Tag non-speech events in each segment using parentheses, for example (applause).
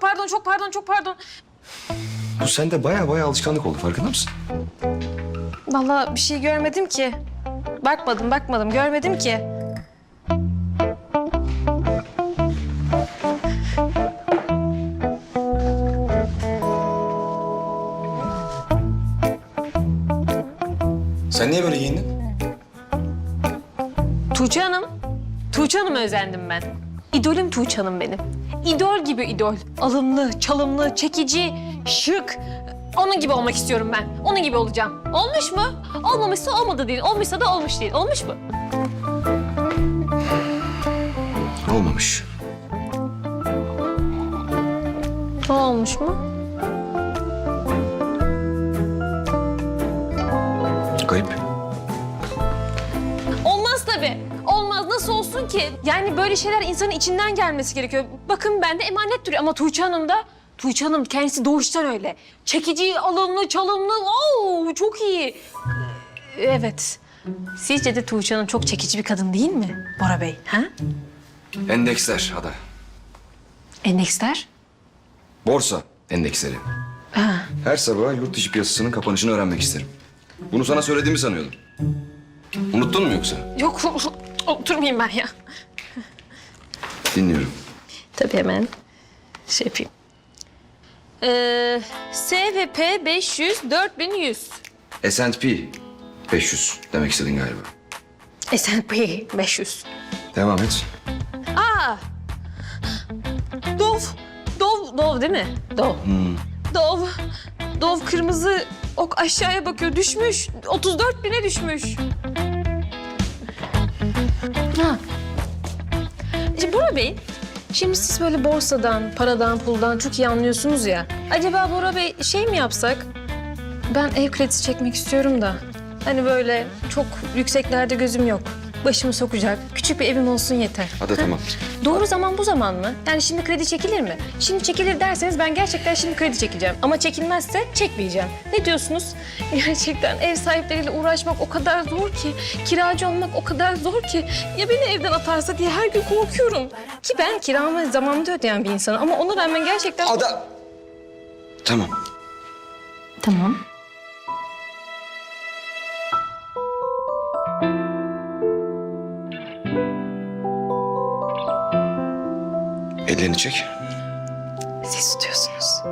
çok pardon, çok pardon, çok pardon. Bu sende baya baya alışkanlık oldu farkında mısın? Vallahi bir şey görmedim ki. Bakmadım, bakmadım, görmedim ki. Sen niye böyle giyindin? Tuğçe Hanım, Tuğçe Hanım'a özendim ben. İdolüm Tuğçe Hanım benim. İdol gibi idol. Alımlı, çalımlı, çekici, şık. Onun gibi olmak istiyorum ben. Onun gibi olacağım. Olmuş mu? Olmamışsa olmadı değil. Olmuşsa da olmuş değil. Olmuş mu? Olmamış. Olmuş mu? Garip. Olmaz tabii. Olmaz. Nasıl olsun ki? Yani böyle şeyler insanın içinden gelmesi gerekiyor. Bakın bende emanet duruyor ama Tuğçe Hanım da... Tuğçe Hanım kendisi doğuştan öyle. Çekici, alımlı, çalımlı. Oo, çok iyi. Evet. Sizce de Tuğçe Hanım çok çekici bir kadın değil mi Bora Bey? Ha? Endeksler Ada. Endeksler? Borsa endeksleri. Ha. Her sabah yurt dışı piyasasının kapanışını öğrenmek isterim. Bunu sana söylediğimi sanıyordum. Unuttun mu yoksa? Yok, (laughs) oturmayayım ben ya. Dinliyorum. Tabii hemen şey yapayım. Ee, S ve P 500, 4100. S&P 500 demek istedin galiba. S&P 500. Devam et. Aa! Dov. Dov, Dov değil mi? Dov. Dov. Dov kırmızı ok aşağıya bakıyor. Düşmüş. 34 bine düşmüş. Ha. Şimdi Bora Bey, şimdi siz böyle borsadan, paradan, puldan çok iyi anlıyorsunuz ya. Acaba Bora Bey şey mi yapsak? Ben ev kredisi çekmek istiyorum da. Hani böyle çok yükseklerde gözüm yok. Başımı sokacak. Küçük bir evim olsun yeter. Ada tamam. Doğru zaman bu zaman mı? Yani şimdi kredi çekilir mi? Şimdi çekilir derseniz ben gerçekten şimdi kredi çekeceğim. Ama çekilmezse çekmeyeceğim. Ne diyorsunuz? (laughs) Gerçekten ev sahipleriyle uğraşmak o kadar zor ki. Kiracı olmak o kadar zor ki. Ya beni evden atarsa diye her gün korkuyorum. Ki ben kiramı zamanında ödeyen bir insanım. Ama ona rağmen gerçekten... Ada! Tamam. Tamam. Ellerini çek. Siz tutuyorsunuz.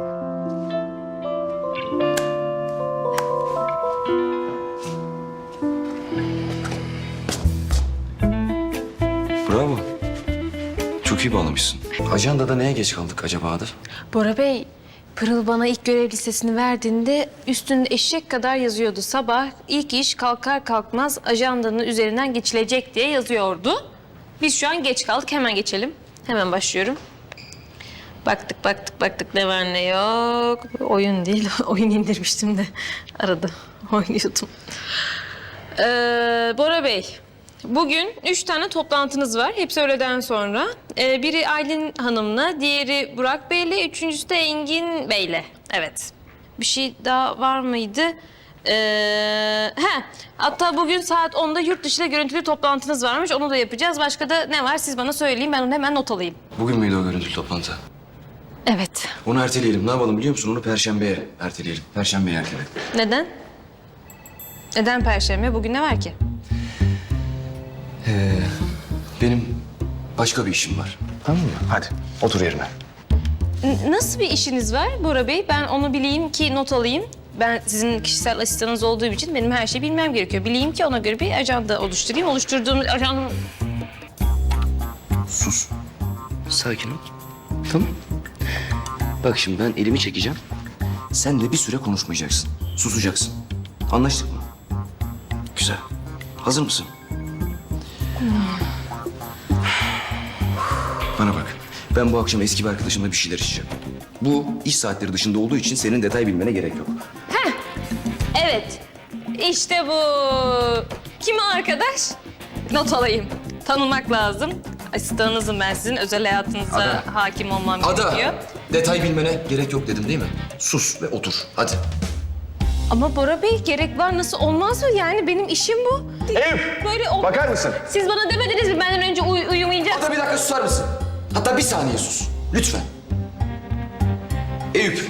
Bravo. Çok iyi bağlamışsın. Ajandada neye geç kaldık acaba Ada? Bora Bey, Pırıl bana ilk görev listesini verdiğinde üstünde eşek kadar yazıyordu. Sabah ilk iş kalkar kalkmaz ajandanın üzerinden geçilecek diye yazıyordu. Biz şu an geç kaldık. Hemen geçelim. Hemen başlıyorum. Baktık baktık baktık ne var ne yok. Oyun değil, (laughs) oyun indirmiştim de arada (laughs) oynuyordum. Ee, Bora Bey, bugün üç tane toplantınız var. Hepsi öğleden sonra. Ee, biri Aylin Hanım'la, diğeri Burak Bey'le, üçüncüsü de Engin Bey'le. Evet. Bir şey daha var mıydı? Ee, he, hatta bugün saat 10'da yurt dışıyla görüntülü toplantınız varmış. Onu da yapacağız. Başka da ne var siz bana söyleyin. Ben onu hemen not alayım. Bugün müydü o görüntülü toplantı? Evet. Onu erteleyelim. Ne yapalım biliyor musun? Onu perşembeye erteleyelim. Perşembeye erteleyelim. Neden? Neden Perşembe? Bugün ne var ki? Benim başka bir işim var. Tamam mı? Hadi otur yerine. N- Nasıl bir işiniz var Bora Bey? Ben onu bileyim ki not alayım. Ben sizin kişisel asistanınız olduğu için benim her şeyi bilmem gerekiyor. Bileyim ki ona göre bir ajanda oluşturayım. Oluşturduğum ajanda... Sus. Sakin ol. Tamam. Bak şimdi ben elimi çekeceğim. Sen de bir süre konuşmayacaksın. Susacaksın. Anlaştık mı? Güzel. Hazır mısın? Bana bak. Ben bu akşam eski bir arkadaşımla bir şeyler içeceğim. Bu iş saatleri dışında olduğu için senin detay bilmene gerek yok. Evet. İşte bu. Kim arkadaş? Not alayım. Tanımak lazım. Asistanınızım ben sizin. Özel hayatınıza Ada. hakim olmam Ada, gerekiyor. detay bilmene gerek yok dedim değil mi? Sus ve otur. Hadi. Ama Bora Bey gerek var nasıl olmaz mı? Yani benim işim bu. Eyüp, Böyle ol- bakar mısın? Siz bana demediniz mi benden önce uy- uyumayacak? Ada bir dakika susar mısın? Hatta bir saniye sus. Lütfen. Eyüp,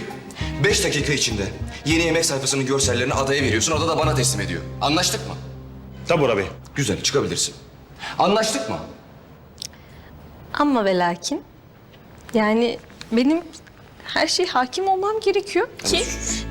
beş dakika içinde yeni yemek sayfasının görsellerini adaya veriyorsun. Ada da bana teslim ediyor. Anlaştık mı? Tabii Bora Bey. Güzel, çıkabilirsin. Anlaştık mı? Ama ve lakin yani benim her şeye hakim olmam gerekiyor ki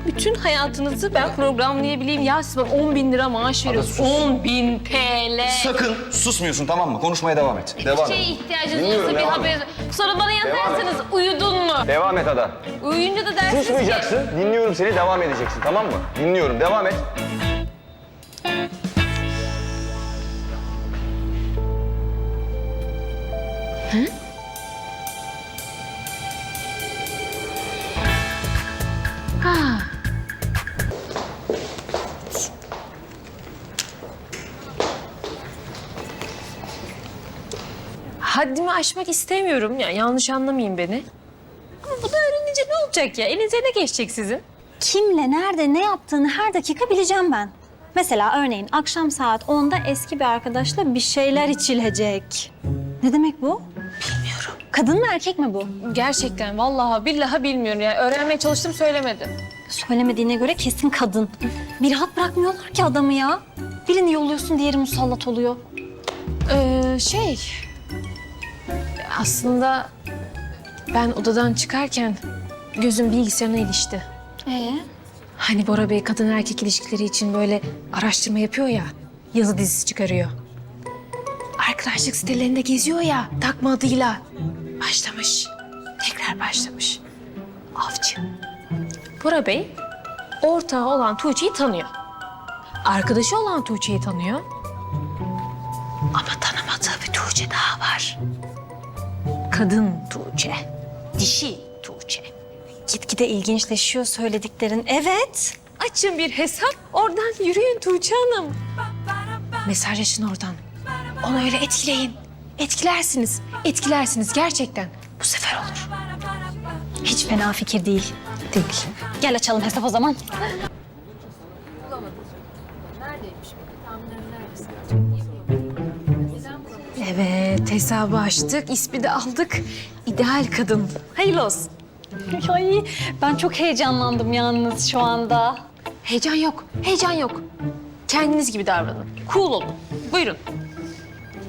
bütün hayatınızı ben programlayabileyim. Ya siz bana 10 bin lira maaş veriyorsunuz. 10 bin TL. Sakın susmuyorsun tamam mı? Konuşmaya devam et. Devam Bir et. şeye ihtiyacınız Dinliyorum, olursa bir devam haber. Sonra bana yazarsanız uyudun mu? Devam et Ada. Uyuyunca da dersiniz ki... Susmayacaksın. Dinliyorum seni. Devam edeceksin. Tamam mı? Dinliyorum. Devam et. Haddimi aşmak istemiyorum. Ya yanlış anlamayın beni. Ama bu da öğrenince ne olacak ya? Elinize ne geçecek sizin? Kimle, nerede, ne yaptığını her dakika bileceğim ben. Mesela örneğin akşam saat 10'da eski bir arkadaşla bir şeyler içilecek. Ne demek bu? Kadın mı erkek mi bu? Gerçekten vallahi billahi bilmiyorum ya. Öğrenmeye çalıştım söylemedim. Söylemediğine göre kesin kadın. Bir rahat bırakmıyorlar ki adamı ya. Birini yolluyorsun diğeri musallat oluyor. Ee, şey... Aslında ben odadan çıkarken gözüm bilgisayarına ilişti. Ee? Hani Bora Bey kadın erkek ilişkileri için böyle araştırma yapıyor ya, yazı dizisi çıkarıyor. Arkadaşlık sitelerinde geziyor ya, takma adıyla. Başlamış, tekrar başlamış. Avcı. Bora Bey, ortağı olan Tuğçe'yi tanıyor. Arkadaşı olan Tuğçe'yi tanıyor. Ama tanımadığı bir Tuğçe daha var. Kadın Tuğçe, dişi Tuğçe. Gitgide ilginçleşiyor söylediklerin. Evet. Açın bir hesap, oradan yürüyün Tuğçe Hanım. Mesajlaşın oradan. Onu öyle etkileyin. Etkilersiniz, etkilersiniz gerçekten. Bu sefer olur. Hiç fena fikir değil. Değil. Gel açalım hesap o zaman. Evet, hesabı açtık, ismi de aldık. İdeal kadın. Hayırlı olsun. (laughs) Ay ben çok heyecanlandım yalnız şu anda. Heyecan yok, heyecan yok. Kendiniz gibi davranın. Cool olun. Buyurun.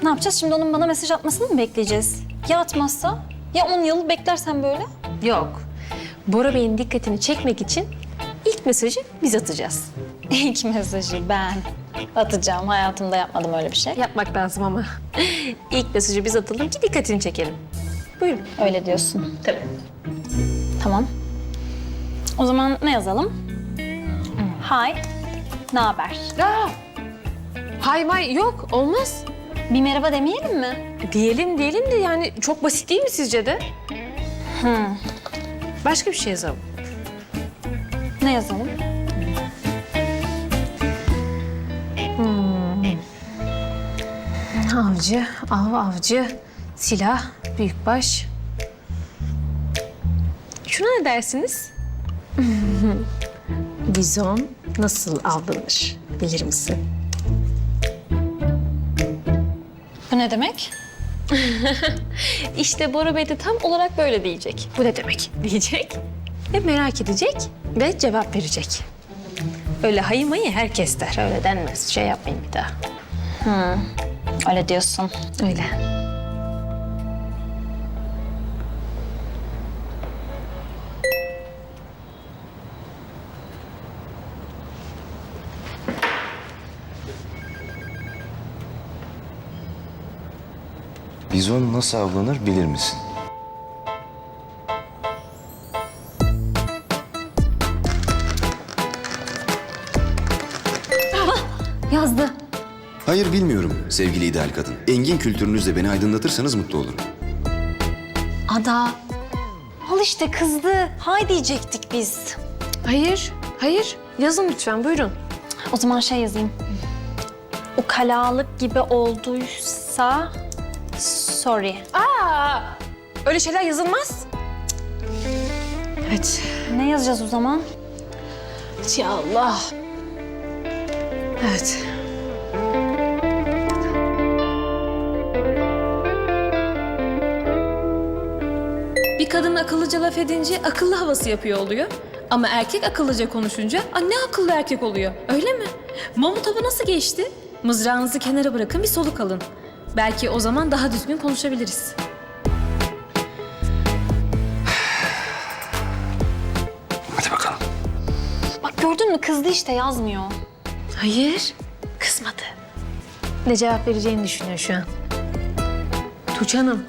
Ne yapacağız şimdi onun bana mesaj atmasını mı bekleyeceğiz? Ya atmazsa? Ya 10 yıl beklersen böyle? Yok. Bora Bey'in dikkatini çekmek için ilk mesajı biz atacağız. (laughs) İlk mesajı ben atacağım. Hayatımda yapmadım öyle bir şey. Yapmak lazım ama. (laughs) İlk mesajı biz atalım ki dikkatini çekelim. Buyurun. Öyle diyorsun. Tabii. Tamam. O zaman ne yazalım? Hi. Ne haber? Aa, hay may yok olmaz. Bir merhaba demeyelim mi? Diyelim diyelim de yani çok basit değil mi sizce de? Başka bir şey yazalım. Ne yazalım? Avcı, av avcı, silah, büyükbaş. Şuna ne dersiniz? Bizon nasıl avlanır bilir misin? Bu ne demek? (laughs) İşte Bora Bey de tam olarak böyle diyecek. Bu ne demek? Diyecek ve merak edecek ve cevap verecek. Öyle hayı mayı herkes der. Öyle denmez. Şey yapmayın bir daha. Öyle diyorsun. Öyle. Bizon nasıl avlanır bilir misin? Yazdı. Hayır bilmiyorum sevgili ideal kadın. Engin kültürünüzle beni aydınlatırsanız mutlu olurum. Ada. Al işte kızdı. Hay diyecektik biz. Hayır, hayır. Yazın lütfen, buyurun. O zaman şey yazayım. Ukalalık gibi olduysa sorry. Aa, öyle şeyler yazılmaz. Evet. Ne yazacağız o zaman? Ya Allah. Evet. Bir kadın akıllıca laf edince akıllı havası yapıyor oluyor. Ama erkek akıllıca konuşunca "Aa, ne akıllı erkek oluyor öyle mi? Mamut hava nasıl geçti? Mızrağınızı kenara bırakın bir soluk alın. Belki o zaman daha düzgün konuşabiliriz. Hadi bakalım. Bak gördün mü kızdı işte yazmıyor. Hayır, kızmadı. Ne cevap vereceğini düşünüyor şu an. Tuğçe Hanım,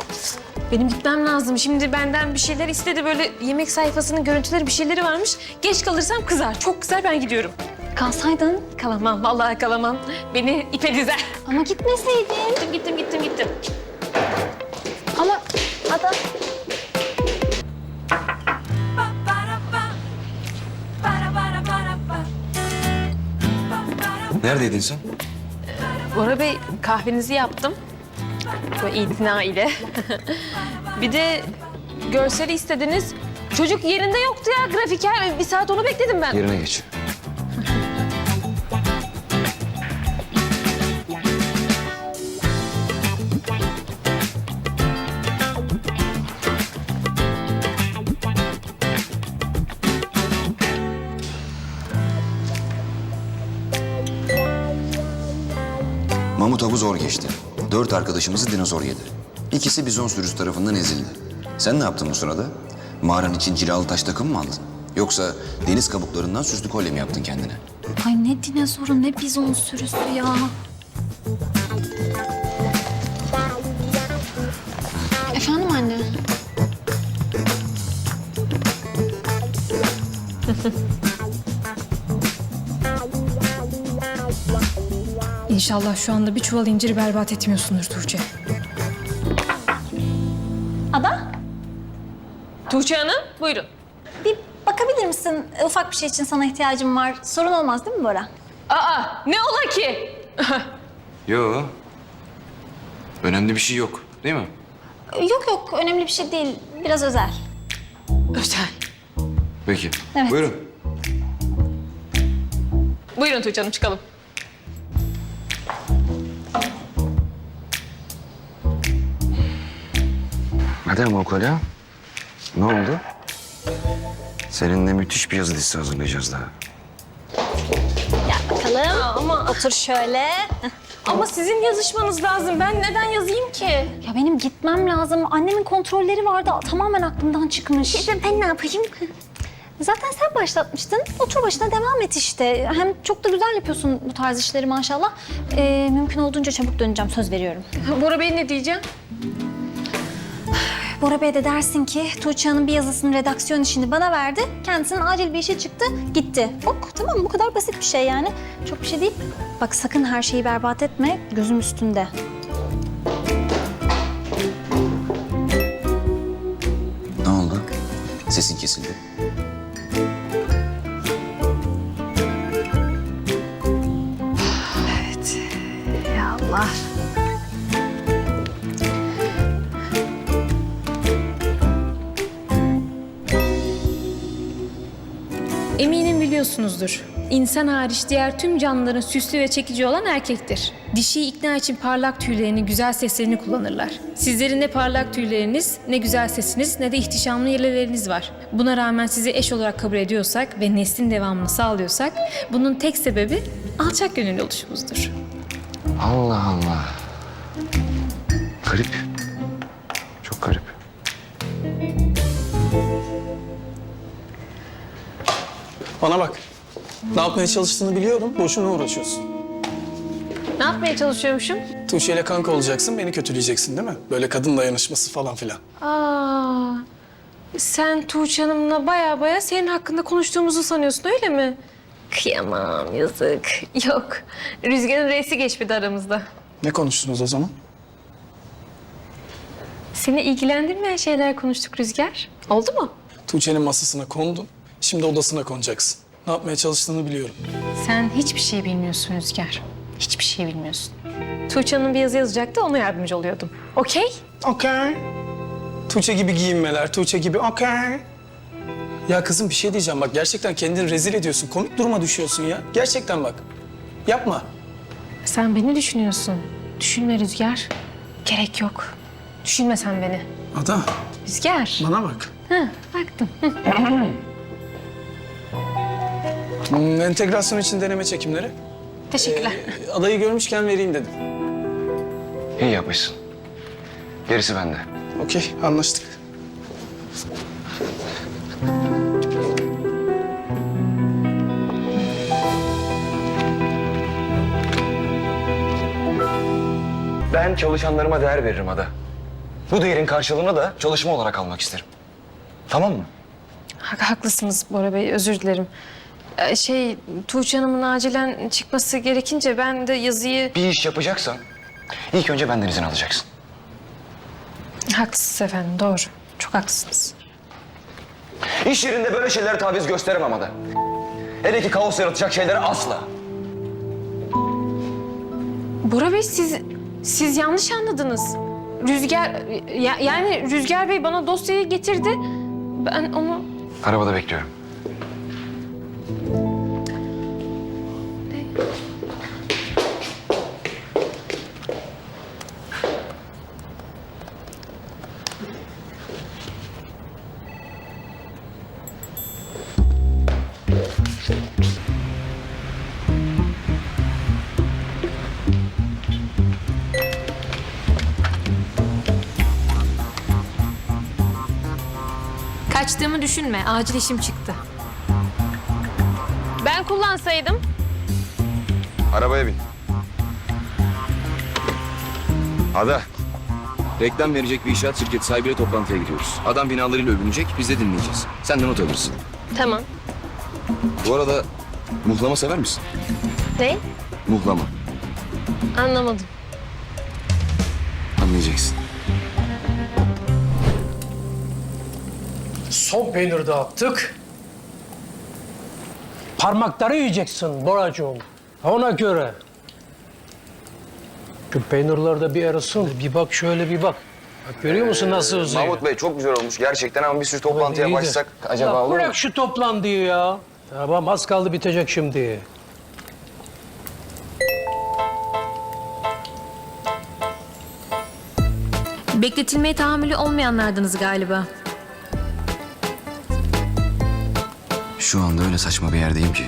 benim gitmem lazım. Şimdi benden bir şeyler istedi. Böyle yemek sayfasının görüntüleri bir şeyleri varmış. Geç kalırsam kızar. Çok kızar ben gidiyorum. Kalsaydın Kalamam, vallahi kalamam. Beni ipe dizer. ama gitmeseydin. Gittim, gittim, gittim, gittim. Ama Ada Neredeydin sen? Bora Bey, kahvenizi yaptım. Böyle itina ile. bir de görseli istediniz. Çocuk yerinde yoktu ya grafiker. Bir saat onu bekledim ben. Yerine geç. Zor geçti. Dört arkadaşımızı dinozor yedi. İkisi bizon sürüsü tarafından ezildi. Sen ne yaptın bu sırada? Mağaran için cilalı taş takım mı aldın? Yoksa deniz kabuklarından süslü kolye mi yaptın kendine? Ay ne dinozoru ne bizon sürüsü ya. İnşallah şu anda bir çuval inciri berbat etmiyorsundur Tuğçe. Ada Tuğçe Hanım, buyurun. bir bakabilir misin? Ufak bir şey için sana ihtiyacım var. Sorun olmaz değil mi Bora? Aa, ne ola ki? (laughs) Yo. Önemli bir şey yok. Değil mi? Yok yok önemli bir şey değil. Biraz özel. Özel. Peki. Evet. Buyurun. Buyurun Tuğçe Hanım, çıkalım. Hadi ama o kolye. Ne oldu? Seninle müthiş bir yazı dizisi hazırlayacağız daha. Bakalım. Ama Otur şöyle. ama sizin yazışmanız lazım. Ben neden yazayım ki? Ya benim gitmem lazım. Annemin kontrolleri vardı. Tamamen aklımdan çıkmış. ben ne yapayım? Zaten sen başlatmıştın. Otur başına devam et işte. Hem çok da güzel yapıyorsun bu tarz işleri maşallah. Ee, mümkün olduğunca çabuk döneceğim. Söz veriyorum. Bora Bey ne diyeceğim? Bora Bey de dersin ki Tuğçe Hanım bir yazısının redaksiyon işini bana verdi. Kendisinin acil bir işe çıktı, gitti. Ok tamam bu kadar basit bir şey yani. Çok bir şey değil. Bak sakın her şeyi berbat etme. Gözüm üstünde. Ne oldu? Sesin kesildi. Eminim biliyorsunuzdur. İnsan hariç diğer tüm canlıların süslü ve çekici olan erkektir. Dişiyi ikna için parlak tüylerini, güzel seslerini kullanırlar. Sizlerin ne parlak tüyleriniz, ne güzel sesiniz, ne de ihtişamlı yeleleriniz var. Buna rağmen sizi eş olarak kabul ediyorsak ve neslin devamını sağlıyorsak, bunun tek sebebi alçak gönüllü oluşumuzdur. Allah Allah. Garip. Bana bak. Ne yapmaya çalıştığını biliyorum. Boşuna uğraşıyorsun. Ne yapmaya çalışıyormuşum? Tuğçe ile kanka olacaksın, beni kötüleyeceksin değil mi? Böyle kadın dayanışması falan filan. Aa, sen Tuğçe Hanım'la baya baya senin hakkında konuştuğumuzu sanıyorsun öyle mi? Kıyamam yazık. Yok. Rüzgar'ın reisi geçmedi aramızda. Ne konuştunuz o zaman? Seni ilgilendirmeyen şeyler konuştuk Rüzgar. Oldu mu? Tuğçe'nin masasına kondun. Şimdi odasına konacaksın. Ne yapmaya çalıştığını biliyorum. Sen hiçbir şey bilmiyorsun Rüzgar. Hiçbir şey bilmiyorsun. Tuğçe Hanım bir yazı yazacaktı, ona yardımcı oluyordum. Okey? Okey. Tuğçe gibi giyinmeler, Tuğçe gibi okey. Ya kızım bir şey diyeceğim bak gerçekten kendini rezil ediyorsun. Komik duruma düşüyorsun ya. Gerçekten bak. Yapma. Sen beni düşünüyorsun. Düşünme Rüzgar. Gerek yok. Düşünme sen beni. Ada Rüzgar. Bana bak. Baktım. (laughs) Hmm, entegrasyon için deneme çekimleri. Teşekkürler. Ee, adayı görmüşken vereyim dedim. İyi yapmışsın. Gerisi bende. Okey, anlaştık. Ben çalışanlarıma değer veririm Ada. Bu değerin karşılığını da çalışma olarak almak isterim. Tamam mı? Hak- Haklısınız Bora Bey, özür dilerim. Ee, şey, Tuğçe Hanım'ın acilen çıkması gerekince ben de yazıyı... Bir iş yapacaksan ilk önce benden izin alacaksın. Haklısınız efendim, doğru. Çok haklısınız. İş yerinde böyle şeylere taviz gösteremem Ada. Hele ki kaos yaratacak şeylere asla. Bora Bey siz siz yanlış anladınız. Rüzgar ya- yani Rüzgar Bey bana dosyayı getirdi. Ben onu Arabada bekliyorum. Kaçtığımı düşünme. Acil işim çıktı. ben kullansaydım Arabaya bin. Ada. Reklam verecek bir inşaat şirketi sahibiyle toplantıya gidiyoruz. Adam binalarıyla övünecek, biz de dinleyeceğiz. Sen de not alırsın. tamam. Bu arada muhlama sever misin? Ne? Muhlama. Anlamadım. Son peynir dağıttık. Parmakları yiyeceksin Boracığım. Ona göre. Şu peynirler de bir arasın. Bir bak şöyle bir bak. Bak görüyor musun nasıl uzuyor? Mahmut Bey çok güzel olmuş gerçekten ama bir sürü toplantıya İyi de- başlasak acaba Ya olur mu? Bırak şu toplantıyı ya. Tamam az kaldı bitecek şimdi. Bekletilmeye tahammülü olmayanlardınız galiba. Şu anda öyle saçma bir yerdeyim ki.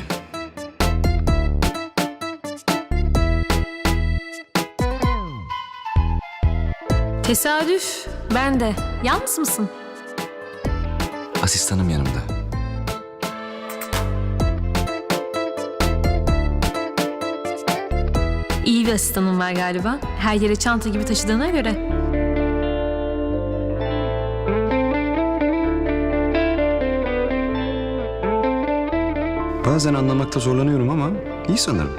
Tesadüf. Ben de. Yalnız mısın? Asistanım yanımda. İyi bir asistanın var galiba. Her yere çanta gibi taşıdığına göre. Bazen anlamakta zorlanıyorum ama iyi sanırım.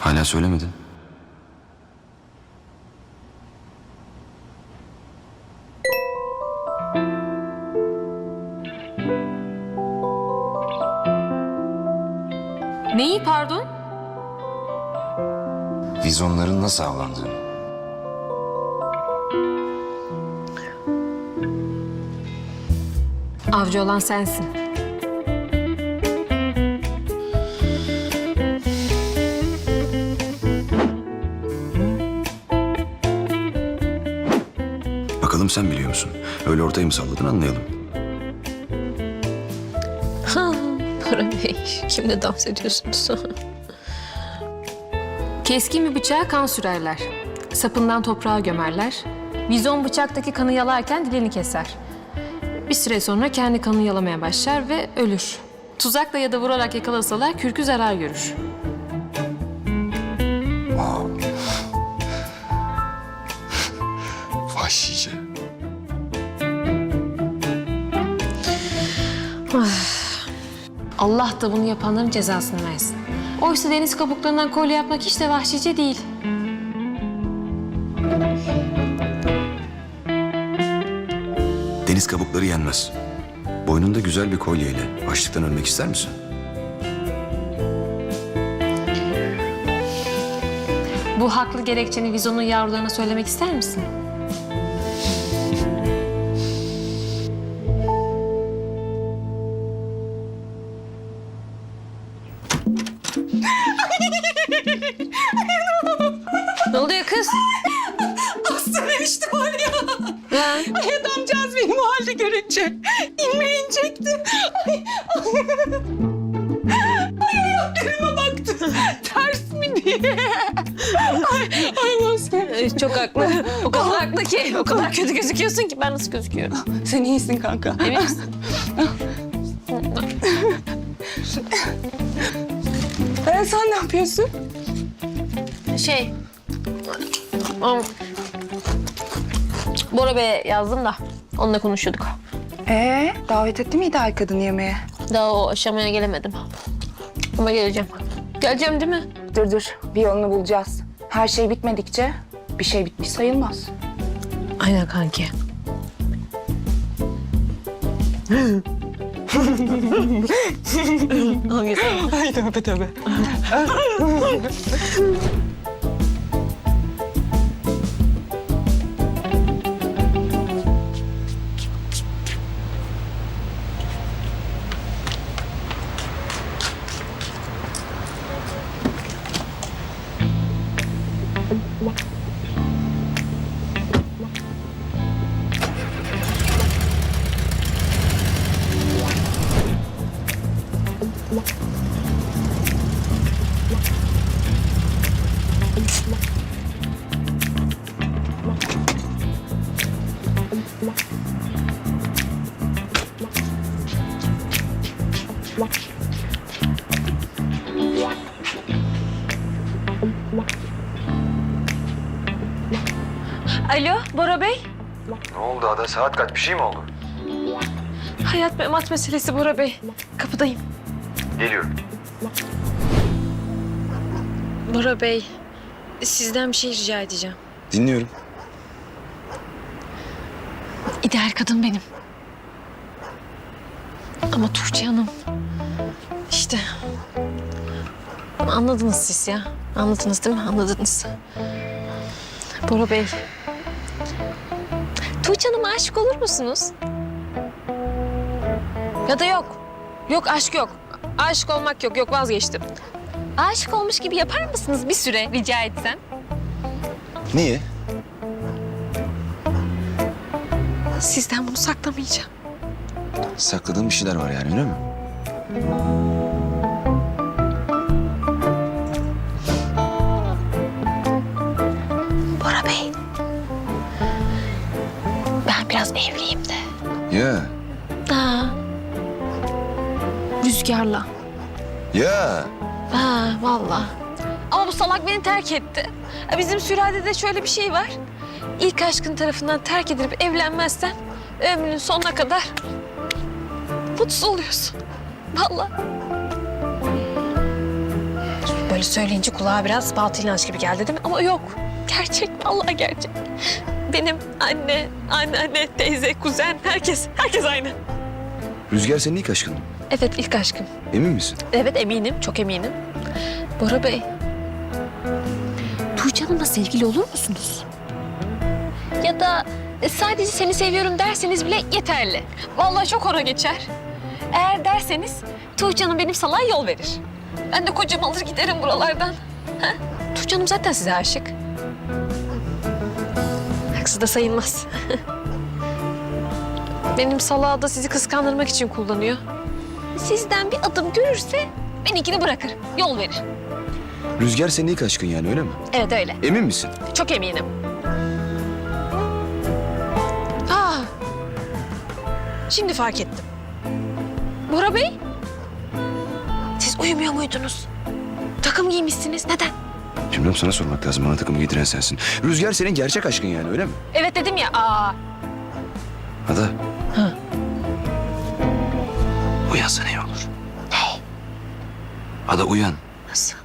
Hala söylemedin. Vizyonların nasıl avlandığını. Avcı olan sensin. Bakalım sen biliyor musun? Öyle ortaya mı salladın anlayalım. Bora Bey, kimle dans ediyorsunuz? Keskin bir bıçağa kan sürerler. Sapından toprağa gömerler. Vizon bıçaktaki kanı yalarken dilini keser. Bir süre sonra kendi kanını yalamaya başlar ve ölür. Tuzakla ya da vurarak yakalasalar kürkü zarar görür. Vahşice. Allah da bunu yapanların cezasını versin. Oysa deniz kabuklarından kolye yapmak hiç de vahşice değil. Deniz kabukları yenmez. Boynunda güzel bir kolyeyle açlıktan ölmek ister misin? Bu haklı gerekçeni Vizon'un yavrularına söylemek ister misin? Kötü gözüküyorsun ki ben nasıl gözüküyorum? (laughs) Sen iyisin kanka. Emin misin? (laughs) Ee, sen ne yapıyorsun? Şey... um, Bora Bey'e yazdım da onunla konuşuyorduk. Ee, davet etti miydi ay kadın yemeğe? Daha o aşamaya gelemedim. Ama geleceğim. Geleceğim değil mi? Dur dur, bir yolunu bulacağız. Her şey bitmedikçe bir şey bitmiş sayılmaz. Aynen kanki. Hangisi? Ay tövbe tövbe. (laughs) Ne oldu Ada? Saat kaç? Bir şey mi oldu? Hayat memat meselesi Bora Bey. Kapıdayım. Geliyorum. Bora Bey, sizden bir şey rica edeceğim. Dinliyorum. İdeal kadın benim. Ama Tuğçe Hanım... işte... Anladınız siz ya. Anladınız değil mi? Anladınız. Bora Bey... Tuğçe Hanım'a aşık olur musunuz? Ya da yok. Yok aşk yok. Aşık olmak yok. Yok vazgeçtim. Aşık olmuş gibi yapar mısınız bir süre rica etsem? Niye? Sizden bunu saklamayacağım. Sakladığın bir şeyler var yani öyle mi? Biraz evliyim de. Ya. Ha. Rüzgarla. Ya. Ha vallahi. Ama bu salak beni terk etti. Bizim sülalede şöyle bir şey var. İlk aşkın tarafından terk edilip evlenmezsen ömrünün sonuna kadar mutsuz oluyorsun. Vallahi. Böyle söyleyince kulağa biraz batıl inanç gibi geldi değil mi? Ama yok. Gerçek, vallahi gerçek. Benim anne, anneanne, teyze, kuzen, herkes, herkes aynı. Rüzgar senin ilk aşkın mı? Evet, ilk aşkım. Emin misin? Evet eminim, çok eminim. Bora Bey, Tuğçe Hanım'la sevgili olur musunuz? Ya da e, sadece seni seviyorum derseniz bile yeterli. Vallahi çok hora geçer. Eğer derseniz Tuğçe Hanım benim salağa yol verir. Ben de kocamı alır giderim buralardan. Ha? Tuğçe Hanım zaten size aşık. Haksız da sayılmaz. (laughs) benim salağı da sizi kıskandırmak için kullanıyor. Sizden bir adım görürse benimkini bırakır, yol verir. Rüzgar senin ilk aşkın yani öyle mi? Evet öyle. Emin misin? Çok eminim. Aa, şimdi fark ettim. Bora Bey, siz uyumuyor muydunuz? Takım giymişsiniz. Neden? Cümlem sana sormak lazım. Bana takım giydiren sensin. Rüzgar senin gerçek aşkın yani öyle mi? Evet dedim ya. Aa, Ada. Ha. Uyansana iyi olur. Ne? Ada uyan. nasıl?